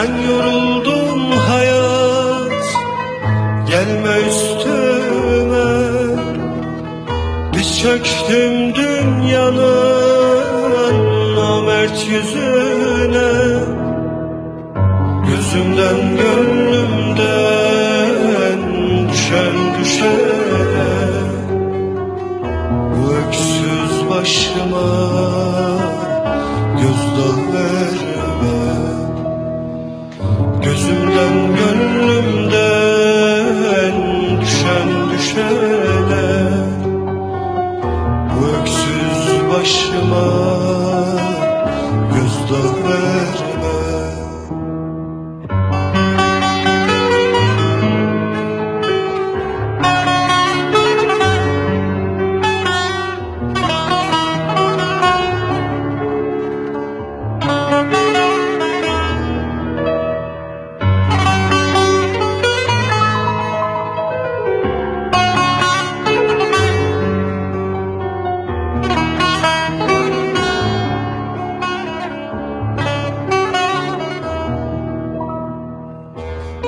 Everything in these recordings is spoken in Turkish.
Ben yoruldum hayat. Gelme üstüme. Diz çöktüm dünyanın Namert yüzüne. Gözümden gönlümden Düşen düşene. Bu öksüz başıma gözdağı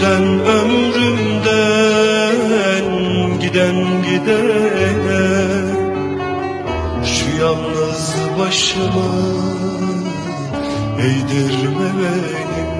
yüzden ömrümden giden gidene. Şu yalnız başımı eğdirme benim